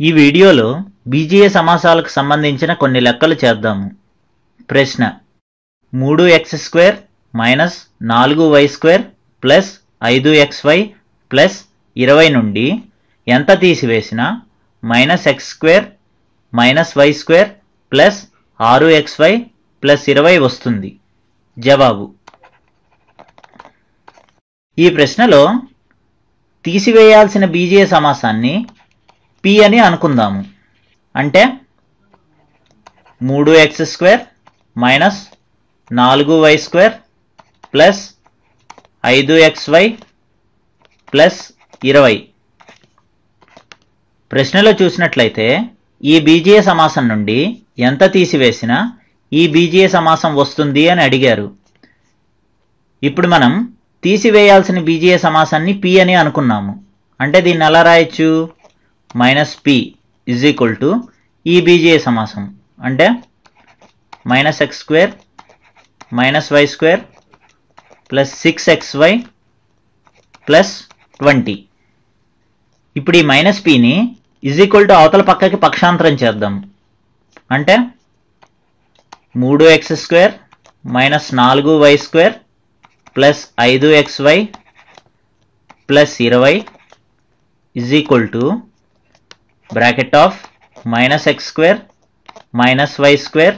ఈ వీడియోలో బీజీయ సమాసాలకు సంబంధించిన కొన్ని లెక్కలు చేద్దాము. ప్రశ్న మూడు ఎక్స్ స్క్వేర్ మైనస్ నాలుగు వై స్క్వేర్ ప్లస్ ఐదు ఎక్స్ వై ప్లస్ ఇరవై నుండి ఎంత తీసివేసినా minus x square minus y square plus ఆరు ఎక్స్ వై ప్లస్ ఇరవై వస్తుంది. జవాబు. ఈ ప్రశ్నలో తీసివేయాల్సిన బీజీయ సమాసాన్ని పి అని అనుకుందాము. అంటే మూడు ఎక్స్ స్క్వేర్ మైనస్ నాలుగు వై స్క్వేర్ ప్లస్ ఐదు ఎక్స్ వై ప్లస్ ఇరవై. ప్రశ్నలో చూసినట్లయితే ఈ బీజీయ సమాసం నుండి ఎంత తీసివేసినా ఈ బీజీయ సమాసం వస్తుంది అని అడిగారు. ఇప్పుడు మనం తీసివేయాల్సిన బీజీయ సమాసాన్ని పి అని అనుకున్నాము. అంటే దీన్ని ఎలా రాయొచ్చు? Minus P is equal to ఈబీజీఏ సమాసం. అంటే minus X square minus Y square plus six X Y plus twenty. ఇప్పుడు ఈ మైనస్ పిని ఇజ్ ఈక్వల్ టు అవతల పక్కకి పక్షాంతరం చేద్దాం. అంటే మూడు ఎక్స్ స్క్వేర్ మైనస్ నాలుగు వై స్క్వేర్ ప్లస్ ఐదు ఎక్స్ వై ప్లస్ ఇరవై is equal to bracket of minus x square minus y square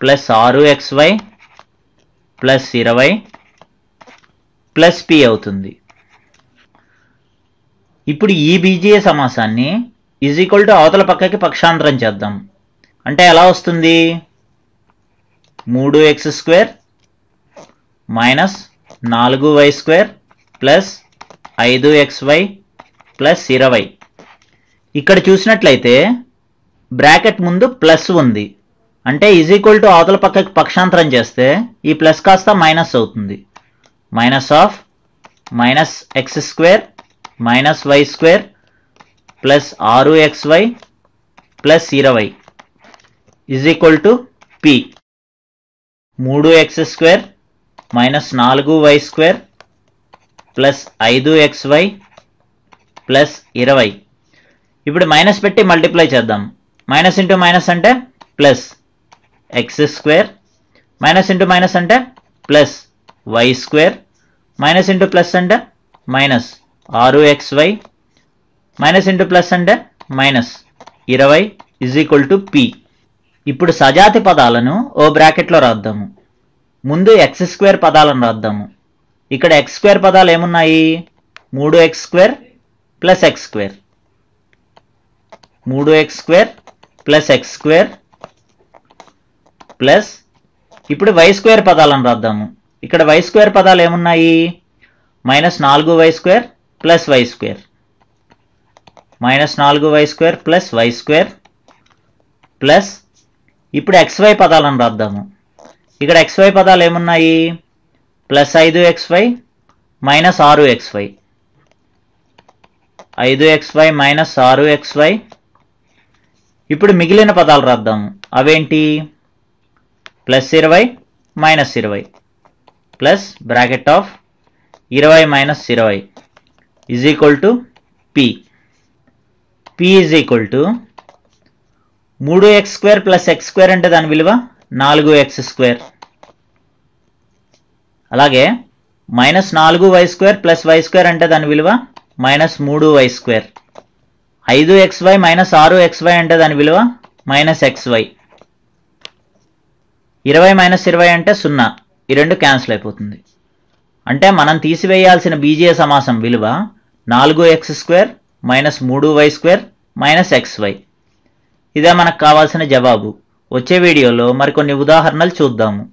plus ఆరు ఎక్స్ వై ప్లస్ ఇరవై ప్లస్ పి అవుతుంది. ఇప్పుడు ఈ బీజీయ సమాసాన్ని ఈజ్ ఈక్వల్ టు అవతల పక్కకి పక్షాంతరం చేద్దాం. అంటే ఎలా వస్తుంది? మూడు ఎక్స్ స్క్వేర్ మైనస్ నాలుగు వై స్క్వేర్ ప్లస్ ఐదు ఎక్స్ వై ప్లస్ ఇరవై. ఇక్కడ చూసినట్లయితే బ్రాకెట్ ముందు ప్లస్ ఉంది. అంటే ఈజ్ ఈక్వల్ టు అవతల పక్కకి పక్షాంతరం చేస్తే ఈ ప్లస్ కాస్త మైనస్ అవుతుంది. Minus of minus x square minus y square plus ఆరు ఎక్స్ వై ప్లస్ ఇరవై ఇజ్ ఈక్వల్ టు పి మూడు ఎక్స్ స్క్వేర్ మైనస్ నాలుగు వై స్క్వేర్ ప్లస్ ఐదు ఎక్స్ వై ప్లస్ ఇరవై ఇప్పుడు మైనస్ పెట్టి మల్టిప్లై చేద్దాం. మైనస్ ఇంటూ మైనస్ అంటే plus x square minus into minus అంటే plus y square minus into plus అంటే మైనస్ ఆరు x y minus into plus అంటే మైనస్ ఇరవై ఇజ్ ఈక్వల్ టు పి ఇప్పుడు సజాతి పదాలను ఓ బ్రాకెట్లో రాద్దాము. ముందు ఎక్స్ స్క్వేర్ పదాలను రాద్దాము. ఇక్కడ ఎక్స్ స్క్వేర్ పదాలు ఏమున్నాయి? మూడు x square plus x square మూడు x square plus x square plus ఇప్పుడు వై స్క్వేర్ పదాలను రాద్దాము. ఇక్కడ వై స్క్వేర్ పదాలు ఏమున్నాయి? మైనస్ నాలుగు y square plus y square. Minus నాలుగు y square plus y square plus ఇప్పుడు ఎక్స్వై పదాలను రాద్దాము. ఇక్కడ ఎక్స్వై పదాలు ఏమున్నాయి? ప్లస్ ఐదు ఎక్స్వై మైనస్ ఆరు ఎక్స్వై ఐదు ఎక్స్వై మైనస్ ఆరు ఎక్స్వై ఇప్పుడు మిగిలిన పదాలు రాద్దాం. అవేంటి? ప్లస్ ఇరవై మైనస్ ఇరవై. ప్లస్ బ్రాకెట్ ఆఫ్ ఇరవై మైనస్ ఇరవై is equal to P P is equal to మూడు x square plus x square అంటే దాని విలువ నాలుగు ఎక్స్ స్క్వేర్. అలాగే మైనస్ నాలుగు y square plus y square అంటే దాని విలువ మైనస్ మూడు వై స్క్వేర్. ఐదు ఎక్స్ వై మైనస్ ఆరు ఎక్స్ వై అంటే దాని విలువ మైనస్ ఎక్స్ వై. ఇరవై మైనస్ ఇరవై అంటే సున్నా. ఈ రెండు క్యాన్సిల్ అయిపోతుంది. అంటే మనం తీసివేయాల్సిన బీజీయ సమాసం విలువ నాలుగు ఎక్స్ స్క్వేర్ మైనస్ మూడు y square minus x y. ఇదే మనకు కావాల్సిన జవాబు. వచ్చే వీడియోలో మరికొన్ని ఉదాహరణలు చూద్దాము.